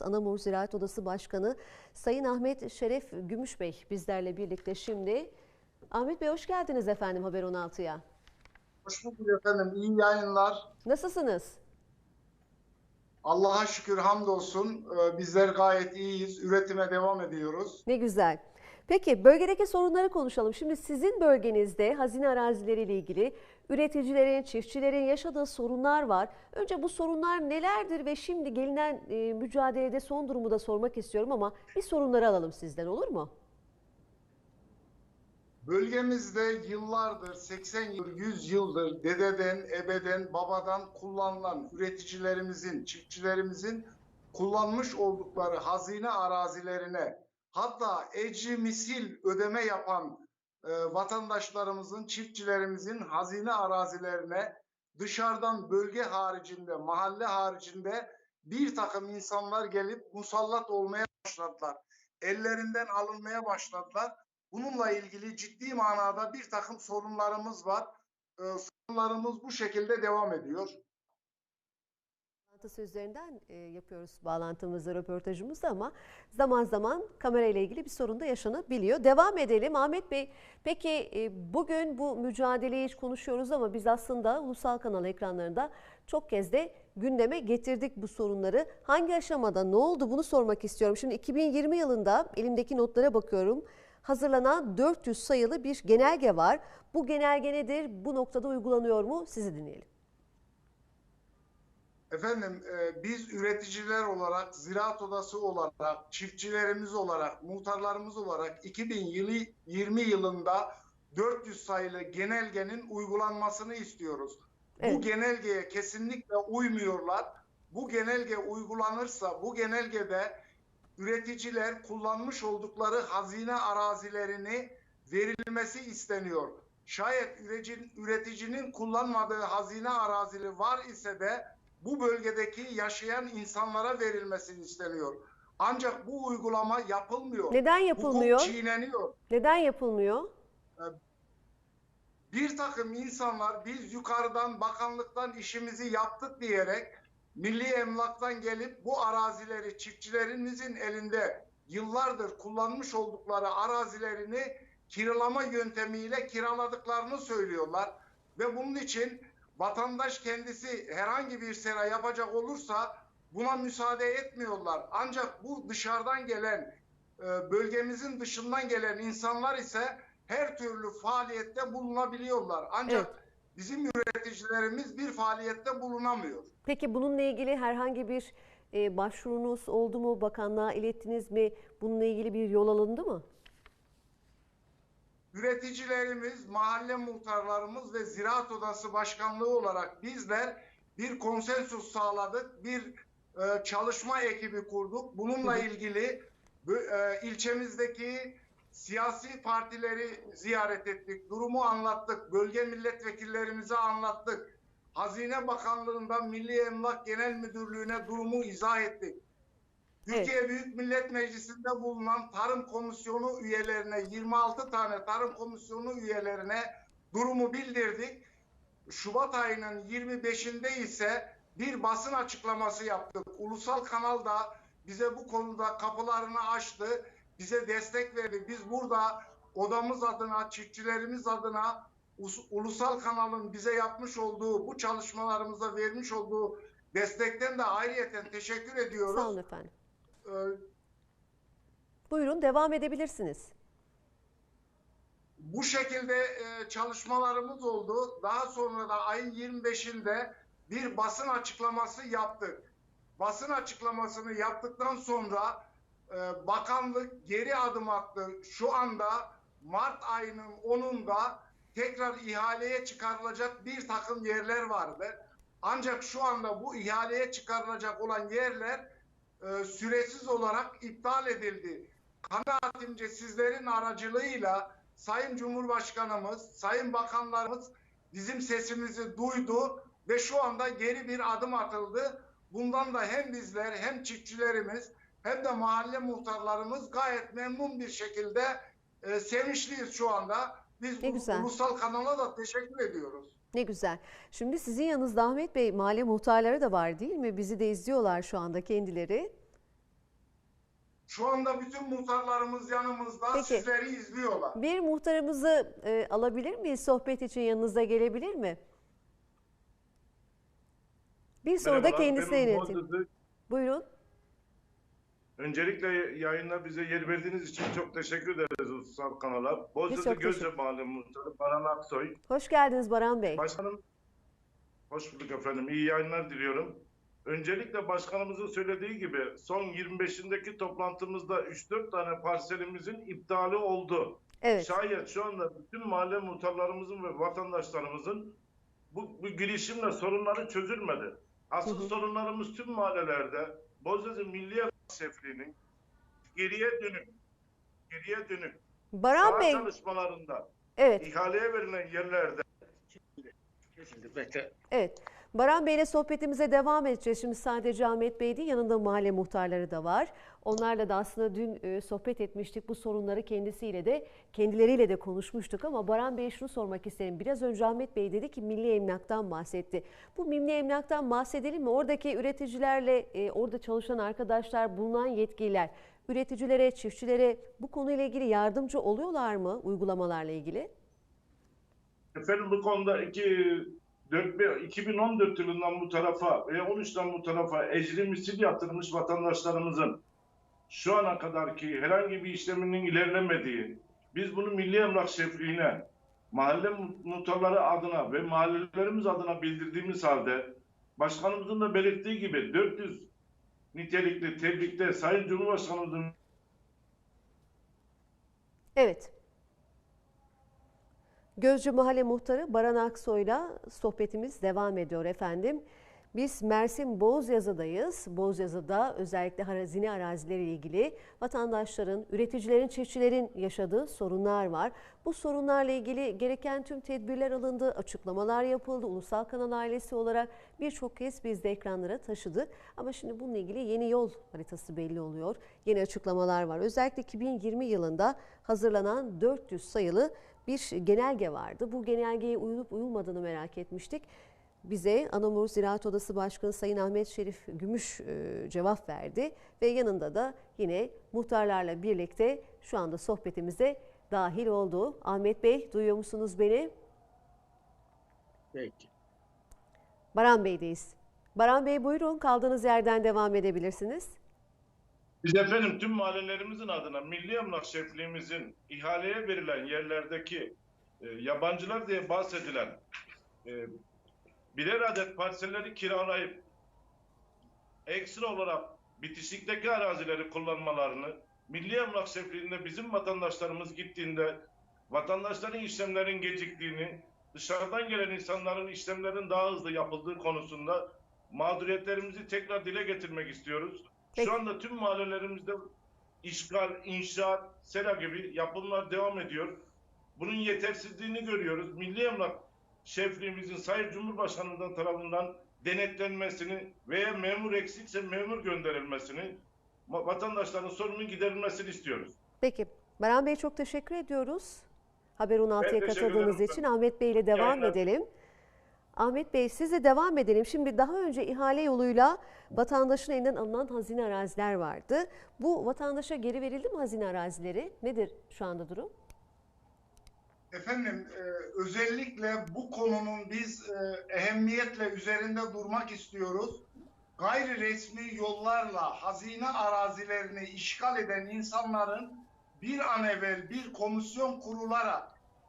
Anamur Ziraat Odası Başkanı Sayın Ahmet Şeref Gümüşbey bizlerle birlikte şimdi. Ahmet Bey hoş geldiniz efendim Haber 16'ya. Hoş bulduk efendim. İyi yayınlar. Nasılsınız? Allah'a şükür hamdolsun. Ee, Bizler gayet iyiyiz. Üretime devam ediyoruz. Ne güzel. Peki bölgedeki sorunları konuşalım. Şimdi sizin bölgenizde hazine arazileriyle ilgili üreticilerin, çiftçilerin yaşadığı sorunlar var. Önce bu sorunlar nelerdir ve şimdi gelinen e, mücadelede son durumu da sormak istiyorum ama bir sorunları alalım sizden olur mu? Bölgemizde yıllardır, 80 yıl, 100 yıldır dededen, ebeden, babadan kullanılan üreticilerimizin, çiftçilerimizin kullanmış oldukları hazine arazilerine hatta ecri misil ödeme yapan e, vatandaşlarımızın, çiftçilerimizin hazine arazilerine dışarıdan bölge haricinde, mahalle haricinde bir takım insanlar gelip musallat olmaya başladılar. Ellerinden alınmaya başladılar. Bununla ilgili ciddi manada bir takım sorunlarımız var. Ee, sorunlarımız bu şekilde devam ediyor. Bağlantı sözlerinden e, yapıyoruz bağlantımızı, röportajımızı ama zaman zaman kamerayla ilgili bir sorun da yaşanabiliyor. Devam edelim Ahmet Bey. Peki e, bugün bu mücadeleyi hiç konuşuyoruz ama biz aslında ulusal kanal ekranlarında çok kez de gündeme getirdik bu sorunları. Hangi aşamada ne oldu bunu sormak istiyorum. Şimdi 2020 yılında elimdeki notlara bakıyorum. Hazırlanan 400 sayılı bir genelge var. Bu genelge nedir? Bu noktada uygulanıyor mu? Sizi dinleyelim. Efendim e, biz üreticiler olarak, ziraat odası olarak, çiftçilerimiz olarak, muhtarlarımız olarak 2020 yılında 400 sayılı genelgenin uygulanmasını istiyoruz. Bu Evet. genelgeye kesinlikle uymuyorlar. Bu genelge uygulanırsa bu genelgede üreticiler kullanmış oldukları hazine arazilerini verilmesi isteniyor. Şayet üreticinin, üreticinin kullanmadığı hazine arazili var ise de bu bölgedeki yaşayan insanlara verilmesi isteniyor. Ancak bu uygulama yapılmıyor. Neden yapılmıyor? Hukuk çiğneniyor. Neden yapılmıyor? Bir takım insanlar biz yukarıdan bakanlıktan işimizi yaptık diyerek milli emlaktan gelip bu arazileri çiftçilerimizin elinde yıllardır kullanmış oldukları arazilerini kiralama yöntemiyle kiraladıklarını söylüyorlar. Ve bunun için vatandaş kendisi herhangi bir sera yapacak olursa buna müsaade etmiyorlar. Ancak bu dışarıdan gelen e, bölgemizin dışından gelen insanlar ise her türlü faaliyette bulunabiliyorlar. Ancak Evet. bizim üreticilerimiz bir faaliyette bulunamıyor. Peki bununla ilgili herhangi bir e, başvurunuz oldu mu? Bakanlığa ilettiniz mi? Bununla ilgili bir yol alındı mı? Üreticilerimiz, mahalle muhtarlarımız ve ziraat odası başkanlığı olarak bizler bir konsensus sağladık. Bir e, çalışma ekibi kurduk. Bununla ilgili e, ilçemizdeki siyasi partileri ziyaret ettik. Durumu anlattık. Bölge milletvekillerimize anlattık. Hazine Bakanlığı'ndan Milli Emlak Genel Müdürlüğü'ne durumu izah ettik. Türkiye Büyük Millet Meclisi'nde bulunan Tarım Komisyonu üyelerine 26 tane Tarım Komisyonu üyelerine durumu bildirdik. Şubat ayının 25'inde ise bir basın açıklaması yaptık. Ulusal kanal da bize bu konuda kapılarını açtı. Bize destek verdi. Biz burada odamız adına, çiftçilerimiz adına us- ulusal kanalın bize yapmış olduğu bu çalışmalarımıza vermiş olduğu destekten de ayrıyeten teşekkür ediyoruz. Sağ olun efendim. Buyurun devam edebilirsiniz. Bu şekilde e, çalışmalarımız oldu. Daha sonra da ayın 25'inde bir basın açıklaması yaptık. Basın açıklamasını yaptıktan sonra e, bakanlık geri adım attı. Şu anda Mart ayının 10'unda tekrar ihaleye çıkarılacak bir takım yerler vardı. Ancak şu anda bu ihaleye çıkarılacak olan yerler e, süresiz olarak iptal edildi. Kanaatimce sizlerin aracılığıyla Sayın Cumhurbaşkanımız, Sayın Bakanlarımız bizim sesimizi duydu ve şu anda geri bir adım atıldı. Bundan da hem bizler hem çiftçilerimiz hem de mahalle muhtarlarımız gayet memnun bir şekilde e, sevinçliyiz şu anda. Biz Ne güzel. ulusal kanala da teşekkür ediyoruz. Ne güzel. Şimdi sizin yanınızda Ahmet Bey mahalle muhtarları da var değil mi? Bizi de izliyorlar şu anda kendileri. Şu anda bütün muhtarlarımız yanımızda Peki. sizleri izliyorlar. Bir muhtarımızı e, alabilir miyiz? Sohbet için yanınıza gelebilir mi? Bir soru da Merhabalar, kendisine ben yönetin. Bozduzu. Buyurun. Öncelikle yayında bize yer verdiğiniz için çok teşekkür ederiz Ulusal Kanal'a. Çok Gözce Mahalle Muhtarı Baran Aksoy. Hoş geldiniz Baran Bey. Başkanım, hoş bulduk efendim. İyi yayınlar diliyorum. Öncelikle başkanımızın söylediği gibi son 25'indeki toplantımızda 3-4 tane parselimizin iptali oldu. Evet. Şayet şu anda bütün mahalle muhtarlarımızın ve vatandaşlarımızın bu, bu girişimle sorunları çözülmedi. Asıl Hı hı. sorunlarımız tüm mahallelerde Bozüzü Milliye Şefliği'nin geriye dönük geriye dönük Baran Bey, çalışmalarında evet. ihaleye verilen yerlerde bekle. Evet. Baran Bey ile sohbetimize devam edeceğiz. Şimdi sadece Ahmet Bey değil yanında mahalle muhtarları da var. Onlarla da aslında dün e, sohbet etmiştik. Bu sorunları kendisiyle de kendileriyle de konuşmuştuk ama Baran Bey şunu sormak isterim. Biraz önce Ahmet Bey dedi ki milli emlaktan bahsetti. Bu milli emlaktan bahsedelim mi? Oradaki üreticilerle e, orada çalışan arkadaşlar, bulunan yetkililer üreticilere, çiftçilere bu konuyla ilgili yardımcı oluyorlar mı uygulamalarla ilgili? Efendim bu konuda konudaki 2014 yılından bu tarafa veya 13'ten bu tarafa ecri misil yatırmış vatandaşlarımızın şu ana kadarki herhangi bir işleminin ilerlemediği, biz bunu Milli Emlak Şefliğine, mahalle muhtarları adına ve mahallelerimiz adına bildirdiğimiz halde başkanımızın da belirttiği gibi 400 nitelikli tebrikte Sayın Cumhurbaşkanımızın Evet. Gözcü Mahalle Muhtarı Baran Aksoy'la sohbetimiz devam ediyor efendim. Biz Mersin Bozyazı'dayız. Bozyazı'da özellikle harazini arazileri ilgili vatandaşların, üreticilerin, çiftçilerin yaşadığı sorunlar var. Bu sorunlarla ilgili gereken tüm tedbirler alındı, açıklamalar yapıldı. Ulusal Kanal ailesi olarak birçok kez biz de ekranlara taşıdık. Ama şimdi bununla ilgili yeni yol haritası belli oluyor. Yeni açıklamalar var. Özellikle 2020 yılında hazırlanan 400 sayılı bir genelge vardı. Bu genelgeye uyulup uyulmadığını merak etmiştik. Bize Anamur Ziraat Odası Başkanı Sayın Ahmet Şerif Gümüş e, cevap verdi ve yanında da yine muhtarlarla birlikte şu anda sohbetimize dahil oldu. Ahmet Bey duyuyor musunuz beni? Peki. Baran Bey'deyiz. Baran Bey buyurun kaldığınız yerden devam edebilirsiniz. Biz efendim tüm mahallelerimizin adına Milli Emlak Şefliğimizin ihaleye verilen yerlerdeki e, yabancılar diye bahsedilen e, birer adet parselleri kiralayıp ekstra olarak bitişikteki arazileri kullanmalarını Milli Emlak Şefliği'nde bizim vatandaşlarımız gittiğinde vatandaşların işlemlerin geciktiğini, dışarıdan gelen insanların işlemlerin daha hızlı yapıldığı konusunda mağduriyetlerimizi tekrar dile getirmek istiyoruz. Peki. Şu anda tüm mahallelerimizde işgal, inşaat, sera gibi yapımlar devam ediyor. Bunun yetersizliğini görüyoruz. Milli Emlak Şefliğimizin Sayın Cumhurbaşkanımızdan tarafından denetlenmesini veya memur eksikse memur gönderilmesini, va- vatandaşların sorunun giderilmesini istiyoruz. Peki Baran Bey çok teşekkür ediyoruz. Haber 16'ya teşekkür katıldığınız için Ahmet Bey ile devam Yayınlar. edelim. Ahmet Bey sizle devam edelim. Şimdi daha önce ihale yoluyla vatandaşın elinden alınan hazine araziler vardı. Bu vatandaşa geri verildi mi hazine arazileri? Nedir şu anda durum? Efendim e, özellikle bu konunun biz e, ehemmiyetle üzerinde durmak istiyoruz. Gayri resmi yollarla hazine arazilerini işgal eden insanların bir an evvel bir komisyon kurularak,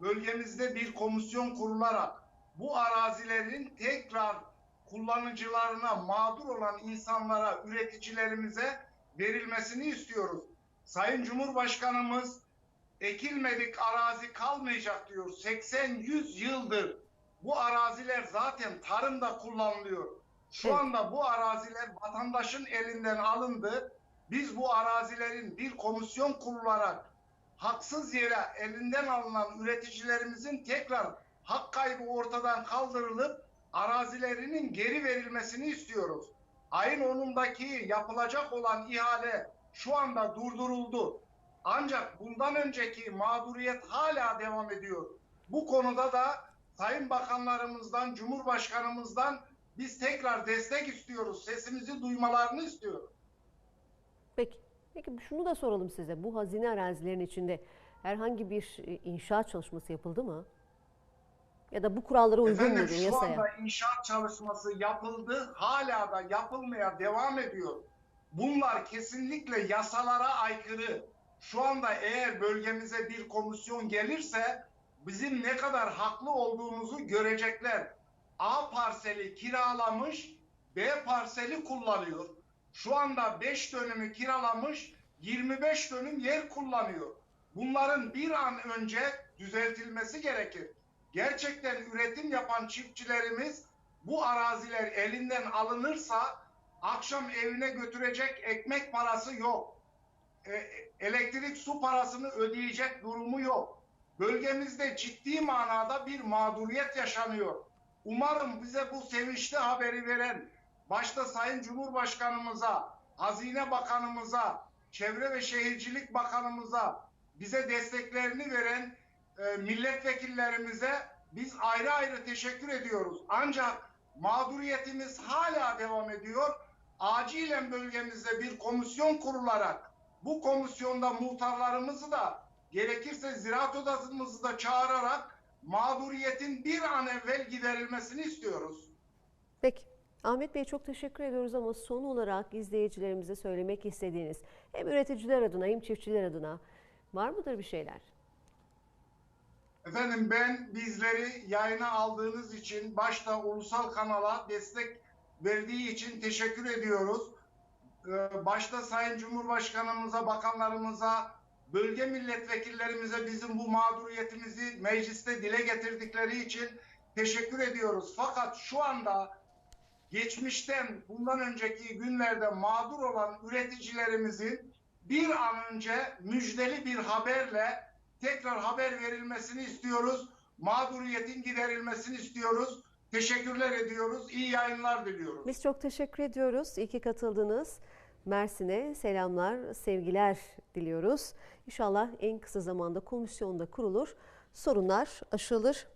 bölgemizde bir komisyon kurularak bu arazilerin tekrar kullanıcılarına mağdur olan insanlara, üreticilerimize verilmesini istiyoruz. Sayın Cumhurbaşkanımız ekilmedik arazi kalmayacak diyor. 80-100 yıldır bu araziler zaten tarımda kullanılıyor. Şu anda bu araziler vatandaşın elinden alındı. Biz bu arazilerin bir komisyon kurularak haksız yere elinden alınan üreticilerimizin tekrar hak kaybı ortadan kaldırılıp arazilerinin geri verilmesini istiyoruz. Ayın 10'undaki yapılacak olan ihale şu anda durduruldu. Ancak bundan önceki mağduriyet hala devam ediyor. Bu konuda da Sayın Bakanlarımızdan, Cumhurbaşkanımızdan biz tekrar destek istiyoruz. Sesimizi duymalarını istiyoruz. Peki Peki şunu da soralım size. Bu hazine arazilerin içinde herhangi bir e, inşaat çalışması yapıldı mı? Ya da bu kurallara uygun Efendim mudur şu yasaya? anda inşaat çalışması yapıldı. Hala da yapılmaya devam ediyor. Bunlar kesinlikle yasalara aykırı. Şu anda eğer bölgemize bir komisyon gelirse bizim ne kadar haklı olduğumuzu görecekler. A parseli kiralamış, B parseli kullanıyor. Şu anda 5 dönümü kiralamış, 25 dönüm yer kullanıyor. Bunların bir an önce düzeltilmesi gerekir. Gerçekten üretim yapan çiftçilerimiz bu araziler elinden alınırsa akşam evine götürecek ekmek parası yok. E, elektrik su parasını ödeyecek durumu yok. Bölgemizde ciddi manada bir mağduriyet yaşanıyor. Umarım bize bu sevinçli haberi veren başta Sayın Cumhurbaşkanımıza, Hazine Bakanımıza, Çevre ve Şehircilik Bakanımıza bize desteklerini veren e, milletvekillerimize biz ayrı ayrı teşekkür ediyoruz. Ancak mağduriyetimiz hala devam ediyor. Acilen bölgemizde bir komisyon kurularak bu komisyonda muhtarlarımızı da gerekirse ziraat odasımızı da çağırarak mağduriyetin bir an evvel giderilmesini istiyoruz. Peki. Ahmet Bey çok teşekkür ediyoruz ama son olarak izleyicilerimize söylemek istediğiniz hem üreticiler adına hem çiftçiler adına var mıdır bir şeyler? Efendim ben bizleri yayına aldığınız için başta ulusal kanala destek verdiği için teşekkür ediyoruz. Ee, Başta Sayın Cumhurbaşkanımıza, bakanlarımıza, bölge milletvekillerimize bizim bu mağduriyetimizi mecliste dile getirdikleri için teşekkür ediyoruz. Fakat şu anda geçmişten bundan önceki günlerde mağdur olan üreticilerimizin bir an önce müjdeli bir haberle tekrar haber verilmesini istiyoruz. Mağduriyetin giderilmesini istiyoruz. Teşekkürler ediyoruz. İyi yayınlar diliyoruz. Biz çok teşekkür ediyoruz. İyi ki katıldınız. Mersin'e selamlar, sevgiler diliyoruz. İnşallah en kısa zamanda komisyonda kurulur, sorunlar aşılır.